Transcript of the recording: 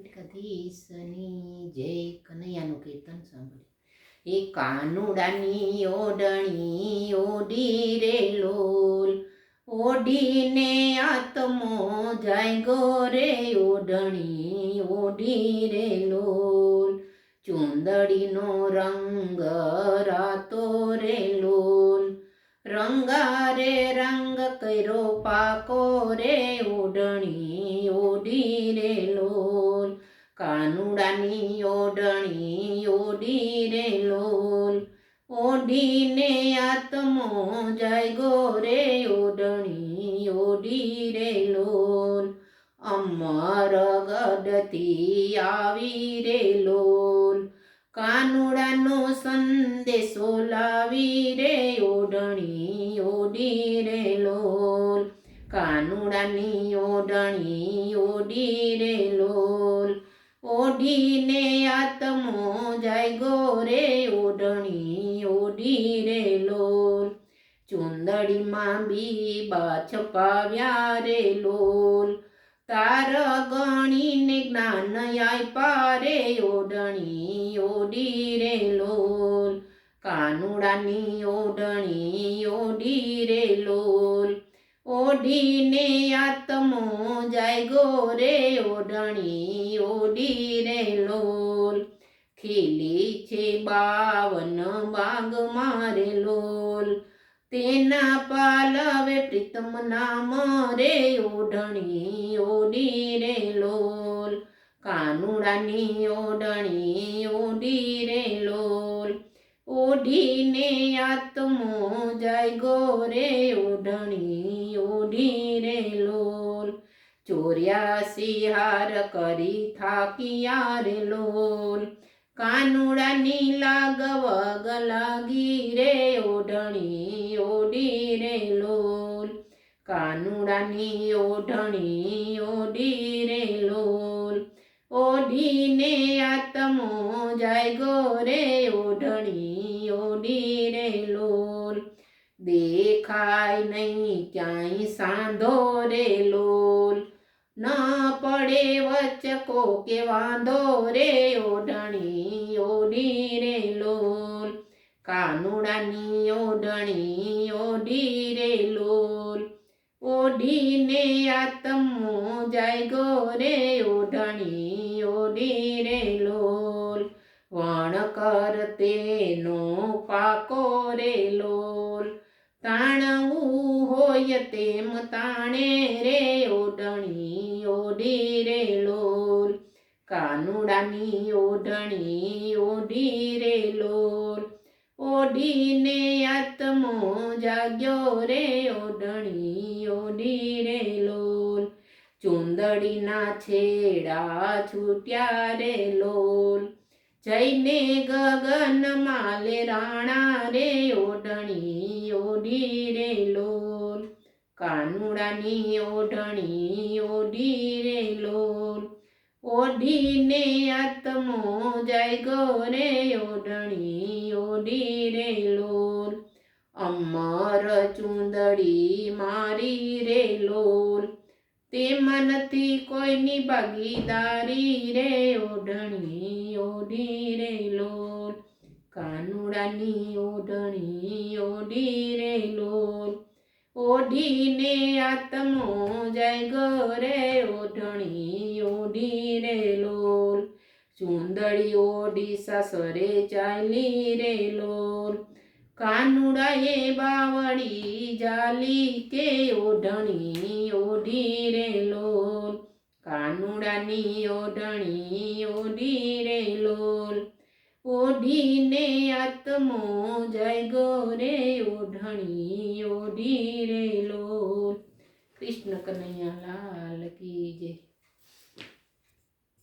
દ્વારકાધીશની જય કનૈયાનું કીર્તન સાંભળ્યું. એ કાનુડાની ઓડણી ઓડી રે લોલ ઓડીને આત્મો જાય ગો રે ઓડણી ઓડી રે લોલ. ચુંદડીનો રંગ રાતો રે લોલ, રંગારે રંગ કર્યો પાકો રે કાનુડાની ઓડણી ઓડી રે લોલ, ઓડીને આત્મો જાય ગો રે ઓડણી ઓડી રે લોલ. અમર ગડતી આવી રે લોલ, કાનુડાનો સંદેશો લાવી રે ઓઢણી ઓડી રે લોલ. કાનુડાની ઓઢણી ઓઢીને આત્મો જાય ગોરે ઓઢણી, ઓઢી રે લોલ. ચુંદડીમાં બીબા છપાવ્યા રે લોલ. તાર ગણીને જ્ઞાન આપ્યા રે ઓઢણી, ઓઢી રે લોલ. કાનુડાની ઓઢણી, ઓઢી રે લોલ. ઓઢીને આત્મો જાય ગો રે ઓઢણી ઓઢી રે લોલ. ખીલી છે બાવન બાગ મારે લોલ. તેના પાલવે પ્રીતમ નામ રે ઓઢણી ઓઢી રે લોલ. કાનુડાની ઓઢણી ઓઢી રે લોલ. ઓઢીને આત્મો જાય ગો રે ઓઢણી ઓઢી રે લોલ. ચોર્યા સિહાર કરી થાકિયા રે લોલ. કાનુડા નીલા ગવગ લાગી રે ઓઢણી ઓડી રે લોલ. કાનુડાની ઓઢણી ઓડી રે લોલ. ઓઢીને આત્મો જાય ગો રે દેખાય નહીં ક્યાંય સાંધો રે લોલ. ન પડે વચકો કે વાંધો રે ઓઢણી ઓઢી રે લોલ. કાનુડાની ઓઢણી ઓઢી રે લોલ. ઓઢીને આતમો જાય ગો રે ઓઢણી ઓઢી રે લોલ. વણ કર તેનો પાકો રે લોલ. તાણવું હોય તેમ તાણે રે ઓઢણી, ઓઢી રે લોલ. કાનુડાની ઓઢણી, ઓઢી રે લોલ. ઓઢીને આત્મો જાગ્યો રે ઓઢણી, ઓઢી રે લોલ. ચુંદડીના છેડા છૂટ્યા રે લોલ. જઈને ગગન માલે રાણા રે ઓઢણી, ઓઢી રે લોલ. કાનુડાની ઓઢણી, ઓઢી રે લોલ. ઓઢીને આત્મો જાય ગો રે ઓઢણી, ઓઢી રે લોલ. અમર ચુંદડી મારી રે લોલ. તેમાં નથી કોઈની ભાગીદારી રે ઓઢણી, ઓઢી રે લોલ કાનુડાની ઓઢણી, ઓઢી રે લોલ ઓઢીને આત્મો જાય ગરે ઓઢણી, ઓઢી રે લોલ ચુંદડી ઓઢી સાસરે ચાલી રે લોલ કાનુડાએ બાવળી જાલી કે ઓઢણી ઓઢી રે લોલ. કાનુડાની ઓઢણી ઓઢી રે લોલ. ઓઢીને આત્મો જય ગો રે, ઓઢણી ઓઢી રે લોલ. કૃષ્ણ કનૈયા લાલ કી જય.